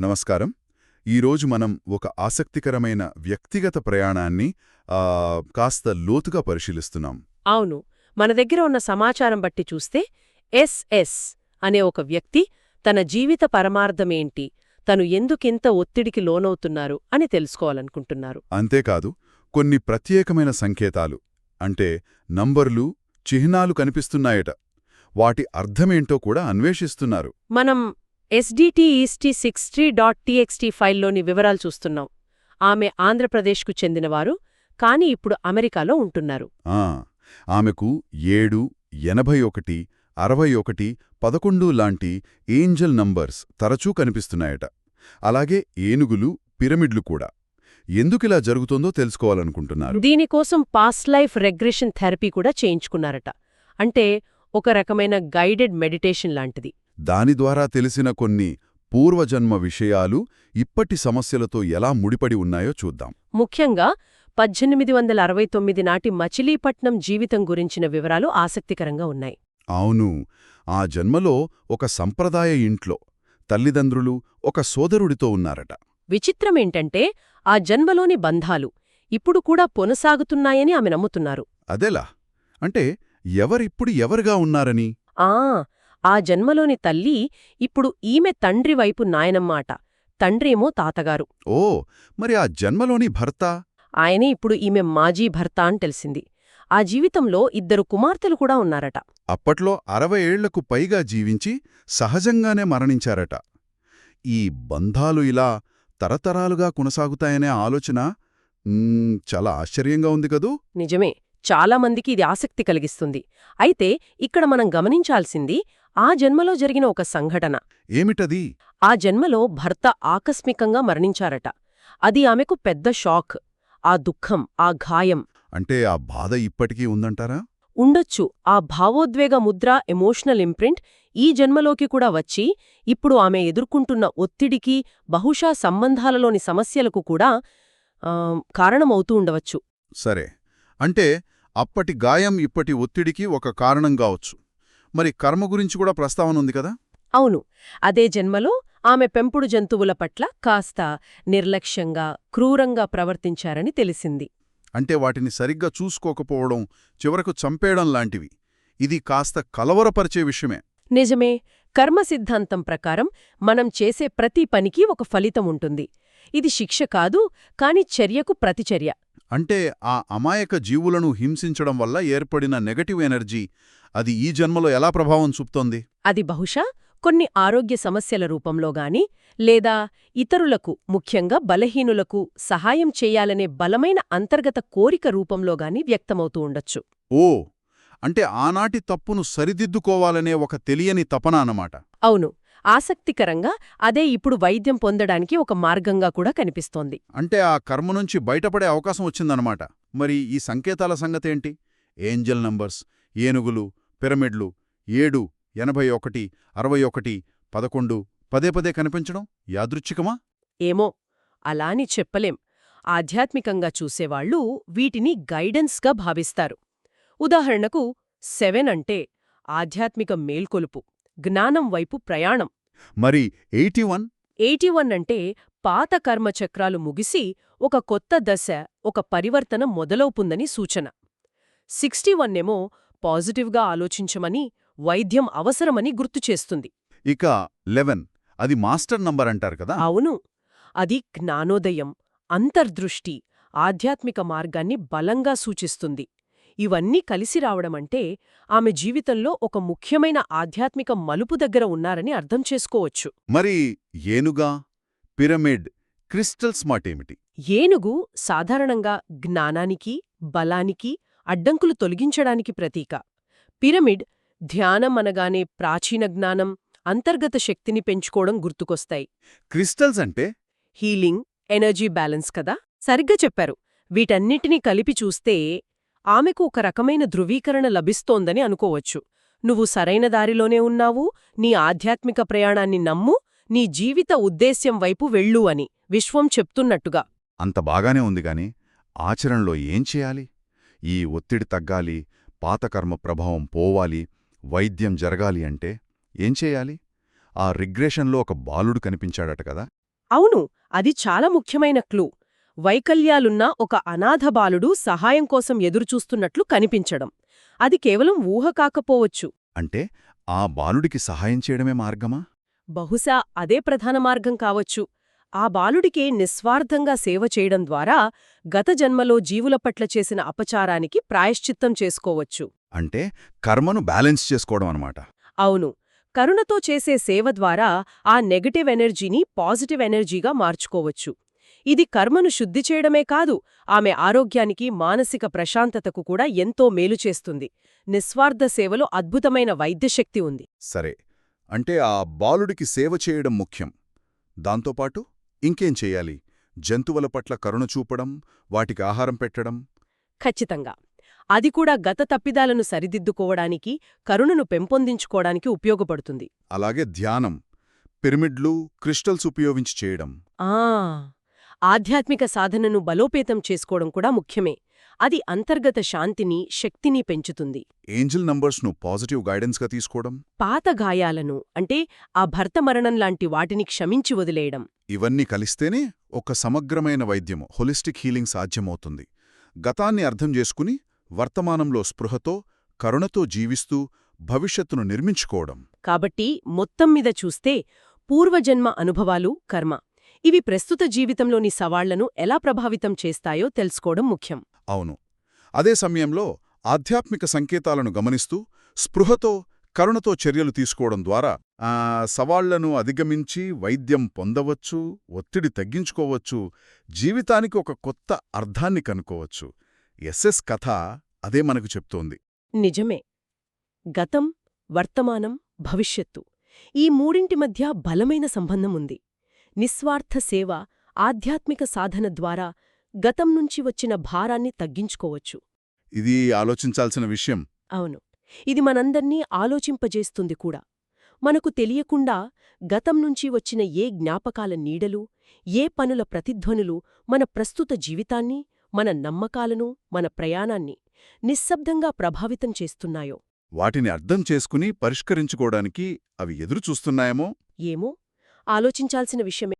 నమస్కారం. ఈరోజు మనం ఒక ఆసక్తికరమైన వ్యక్తిగత ప్రయాణాన్ని కాస్త లోతుగా పరిశీలిస్తున్నాం. అవును. మన దగ్గర ఉన్న సమాచారం బట్టి చూస్తే ఎస్ఎస్ అనే ఒక వ్యక్తి తన జీవిత పరమార్థమేంటి తను ఎందుకింత ఒత్తిడికి లోనవుతున్నారు అని తెలుసుకోవాలనుకుంటున్నారు. అంతేకాదు కొన్ని ప్రత్యేకమైన సంకేతాలు అంటే నంబర్లు చిహ్నాలు కనిపిస్తున్నాయట. వాటి అర్థమేంటో కూడా అన్వేషిస్తున్నారు. మనం SDT EST sixty dot TXT ఫైల్లోని వివరాలు చూస్తున్నాం. ఆమె ఆంధ్రప్రదేశ్కు చెందినవారు కాని ఇప్పుడు అమెరికాలో ఉంటున్నారు. ఆ ఆమెకు ఏడు ఎనభై ఒకటి అరవై ఒకటి పదకొండు లాంటి ఏంజల్ నంబర్స్ తరచూ కనిపిస్తున్నాయట. అలాగే ఏనుగులు పిరమిడ్లు కూడా. ఎందుకిలా జరుగుతుందో తెలుసుకోవాలనుకుంటున్నారు. దీనికోసం పాస్ట్ లైఫ్ రెగ్రెషన్ థెరపీ కూడా చేయించుకున్నారట. అంటే ఒక రకమైన గైడెడ్ మెడిటేషన్ లాంటిది. దాని ద్వారా తెలిసిన కొన్ని పూర్వజన్మ విషయాలు ఇప్పటి సమస్యలతో ఎలా ముడిపడి ఉన్నాయో చూద్దాం. ముఖ్యంగా పద్దెనిమిది వందల అరవై తొమ్మిది నాటి మచిలీపట్నం జీవితం గురించిన వివరాలు ఆసక్తికరంగా ఉన్నాయి. అవును. ఆ జన్మలో ఒక సంప్రదాయ ఇంట్లో తల్లిదండ్రులు ఒక సోదరుడితో ఉన్నారట. విచిత్రమేంటంటే ఆ జన్మలోని బంధాలు ఇప్పుడు కూడా కొనసాగుతున్నాయని ఆమె నమ్ముతున్నారు. అదెలా? అంటే ఎవరిప్పుడు ఎవరుగా ఉన్నారని? ఆ ఆ జన్మలోని తల్లి ఇప్పుడు ఈమె తండ్రి వైపు నాయనమ్మాట. తండ్రేమో తాతగారు. ఓ మరి ఆ జన్మలోని భర్త? ఆయనే ఇప్పుడు ఈమె మాజీ భర్త అని తెలిసింది. ఆ జీవితంలో ఇద్దరు కుమార్తెలు కూడా ఉన్నారట. అప్పట్లో అరవై ఏళ్ళకు పైగా జీవించి సహజంగానే మరణించారట. ఈ బంధాలు ఇలా తరతరాలుగా కొనసాగుతాయనే ఆలోచన చాలా ఆశ్చర్యంగా ఉంది కదూ? నిజమే. చాలా మందికి ఇది ఆసక్తి కలిగిస్తుంది. అయితే ఇక్కడ మనం గమనించాల్సింది ఆ జన్మలో జరిగిన ఒక సంఘటన. ఏమిటది? ఆ జన్మలో భర్త ఆకస్మికంగా మరణించారట. అది ఆమెకు పెద్ద షాక్ ఆ దుఃఖం ఆ గాయం. అంటే ఆ బాధ ఇప్పటికీ ఉందంటారా? ఉండొచ్చు. ఆ భావోద్వేగ ముద్ర ఎమోషనల్ ఇంప్రింట్ ఈ జన్మలోకి కూడా వచ్చి ఇప్పుడు ఆమె ఎదుర్కొంటున్న ఒత్తిడికి బహుశా సంబంధాలలోని సమస్యలకు కూడా కారణమవుతూ ఉండవచ్చు. సరే. అంటే అప్పటి గాయం ఇప్పటి ఒత్తిడికి ఒక కారణం కావచ్చు. మరి కర్మ గురించి కూడా ప్రస్తావన ఉంది కదా? అవును. అదే జన్మలో ఆమె పెంపుడు జంతువుల పట్ల కాస్త నిర్లక్ష్యంగా క్రూరంగా ప్రవర్తించారని తెలిసింది. అంటే వాటిని సరిగ్గా చూసుకోకపోవడం చివరకు చంపేయడం లాంటివి. ఇది కాస్త కలవరపరిచే విషయమే. నిజమే. కర్మ సిద్ధాంతం ప్రకారం మనం చేసే ప్రతి పనికి ఒక ఫలితం ఉంటుంది. ఇది శిక్ష కాదు కాని చర్యకు ప్రతిచర్య. అంటే ఆ అమాయక జీవులను హింసించడం వల్ల ఏర్పడిన నెగటివ్ ఎనర్జీ అది ఈ జన్మలో ఎలా ప్రభావం చూపుతోంది? అది బహుశా కొన్ని ఆరోగ్య సమస్యల రూపంలో గాని లేదా ఇతరులకు ముఖ్యంగా బలహీనులకు సహాయం చేయాలనే బలమైన అంతర్గత కోరిక రూపంలో గాని వ్యక్తమవుతూ ఉండొచ్చు. ఓ! అంటే ఆనాటి తప్పును సరిదిద్దుకోవాలనే ఒక తెలియని తపన అన్నమాట. అవును. ఆసక్తికరంగా అదే ఇప్పుడు వైద్యం పొందడానికి ఒక మార్గంగా కూడా కనిపిస్తోంది. అంటే ఆ కర్మ నుంచి బయటపడే అవకాశం వచ్చిందన్నమాట. మరి ఈ సంకేతాల సంగతేంటి? ఏంజల్ నంబర్స్ ఏనుగులు పిరమిడ్లు ఏడు ఎనభై ఒకటి అరవై ఒకటి పదకొండు పదే పదే కనిపించడం యాదృచ్ఛికమా? ఏమో అలాని చెప్పలేం. ఆధ్యాత్మికంగా చూసేవాళ్ళు వీటిని గైడెన్స్గా భావిస్తారు. ఉదాహరణకు సెవెన్ అంటే ఆధ్యాత్మిక మేల్కొలుపు. జ్ఞానం వైపు ప్రయాణం. మరి ఎయిటీ వన్? ఎయిటీ వన్ అంటే పాత కర్మచక్రాలు ముగిసి ఒక కొత్త దశ ఒక పరివర్తన మొదలవుతుందని సూచన. సిక్స్టీ వన్నేమో పాజిటివ్గా ఆలోచించమని వైద్యం అవసరమని గుర్తుచేస్తుంది ఇక లెవెన్. అది మాస్టర్ నంబర్ అంటారు కదా? అవును. అది జ్ఞానోదయం అంతర్దృష్టి ఆధ్యాత్మిక మార్గాన్ని బలంగా సూచిస్తుంది. ఇవన్నీ కలిసి రావడమంటే ఆమె జీవితంలో ఒక ముఖ్యమైన ఆధ్యాత్మిక మలుపు దగ్గర ఉన్నారని అర్థం చేసుకోవచ్చు. మరి ఏనుగా పిరమిడ్ క్రిస్టల్స్ మాటేమిటి ఏనుగు సాధారణంగా జ్ఞానానికి బలానికి అడ్డంకులు తొలగించడానికి ప్రతీక. పిరమిడ్ ధ్యానం అనగానే ప్రాచీన జ్ఞానం అంతర్గత శక్తిని పెంచుకోవడం గుర్తుకొస్తాయి. క్రిస్టల్స్ అంటే? హీలింగ్ ఎనర్జీ బ్యాలెన్స్ కదా? సరిగ్గా చెప్పారు. వీటన్నిటినీ కలిపి చూస్తే ఆమెకు ఒక రకమైన ధృవీకరణ లభిస్తోందని అనుకోవచ్చు. నువ్వు సరైన దారిలోనే ఉన్నావు నీ ఆధ్యాత్మిక ప్రయాణాన్ని నమ్ము నీ జీవిత ఉద్దేశ్యం వైపు వెళ్ళు అని విశ్వం చెప్తున్నట్టుగా. అంత బాగానే ఉంది గాని ఆచరణలో ఏం చేయాలి? ఈ ఒత్తిడి తగ్గాలి పాతకర్మ ప్రభావం పోవాలి వైద్యం జరగాలి అంటే ఏం చేయాలి? ఆ రిగ్రెషన్లో ఒక బాలుడు కనిపించాడట కదా? అవును అది చాలా ముఖ్యమైన క్లూ. వైకల్యాలున్న ఒక అనాథ బాలుడు సహాయం కోసం ఎదురుచూస్తున్నట్లు కనిపించడం. అది కేవలం ఊహ కాకపోవచ్చు. అంటే ఆ బాలుడికి సహాయం చేయడమే మార్గమా? బహుశా అదే ప్రధాన మార్గం కావచ్చు. ఆ బాలుడికే నిస్వార్థంగా సేవ చేయడం ద్వారా గత జన్మలో జీవుల పట్ల చేసిన అపచారానికి ప్రాయశ్చిత్తం చేసుకోవచ్చు. అంటే కర్మను బ్యాలెన్స్ చేసుకోవడం అనమాట అవును. కరుణతో చేసే సేవ ద్వారా ఆ నెగటివ్ ఎనర్జీని పాజిటివ్ ఎనర్జీగా మార్చుకోవచ్చు. ఇది కర్మను శుద్ధి చేయడమే కాదు ఆమె ఆరోగ్యానికి మానసిక ప్రశాంతతకు కూడా ఎంతో మేలు చేస్తుంది. నిస్వార్థ సేవలో అద్భుతమైన వైద్యశక్తి ఉంది. సరే అంటే ఆ బాలుడికి సేవ చేయడం ముఖ్యం. దాంతోపాటు ఇంకేం చెయ్యాలి జంతువుల పట్ల కరుణ చూపడం వాటికి ఆహారం పెట్టడం? ఖచ్చితంగా. అది కూడా గత తప్పిదాలను సరిదిద్దుకోవడానికి కరుణను పెంపొందించుకోవడానికి ఉపయోగపడుతుంది. అలాగే ధ్యానం పిరమిడ్లు క్రిస్టల్స్ ఉపయోగించి చేయడం. ఆ! ఆధ్యాత్మిక సాధనను బలోపేతం చేసుకోవడం కూడా ముఖ్యమే. అది అంతర్గత శాంతిని శక్తిని పెంచుతుంది. ఏంజిల్ నంబర్స్ను పాజిటివ్ గైడెన్స్గా తీసుకోవడం? పాత గాయాలను అంటే ఆ భర్త మరణం లాంటి వాటిని క్షమించి వదిలేయడం. ఇవన్నీ కలిస్తేనే ఒక సమగ్రమైన వైద్యము హొలిస్టిక్ హీలింగ్ సాధ్యమవుతుంది. గతాన్ని అర్థం చేసుకుని వర్తమానంలో స్పృహతో కరుణతో జీవిస్తూ భవిష్యత్తును నిర్మించుకోవడం. కాబట్టి మొత్తం మీద చూస్తే పూర్వజన్మ అనుభవాలు కర్మ. ఇవి ప్రస్తుత జీవితంలోని సవాళ్ళను ఎలా ప్రభావితం చేస్తాయో తెలుసుకోవడం ముఖ్యం. అవును. అదే సమయంలో ఆధ్యాత్మిక సంకేతాలను గమనిస్తూ స్పృహతో కరుణతో చర్యలు తీసుకోవడం ద్వారా ఆ సవాళ్ళను అధిగమించి వైద్యం పొందవచ్చు ఒత్తిడి తగ్గించుకోవచ్చు జీవితానికి ఒక కొత్త అర్థాన్ని కనుక్కోవచ్చు. ఎస్ఎస్ కథ అదే మనకు చెప్తోంది. నిజమే. గతం వర్తమానం భవిష్యత్తు ఈ మూడింటి మధ్య బలమైన సంబంధం ఉంది. నిస్వార్థ సేవ ఆధ్యాత్మిక సాధన ద్వారా గతం నుంచి వచ్చిన భారాన్ని తగ్గించుకోవచ్చు. ఇది ఆలోచించాల్సిన విషయం. అవును. ఇది మనందర్నీ ఆలోచింపజేస్తుంది కూడా. మనకు తెలియకుండా గతం నుంచి వచ్చిన ఏ జ్ఞాపకాల నీడలు ఏ పనుల ప్రతిధ్వనులు మన ప్రస్తుత జీవితాన్ని మన నమ్మకాలను మన ప్రయాణాన్ని నిశ్శబ్దంగా ప్రభావితం చేస్తున్నాయో? వాటిని అర్థం చేసుకుని పరిష్కరించుకోవడానికి అవి ఎదురుచూస్తున్నాయేమో? ఏమో? ఆలోచించాల్సిన విషయమే.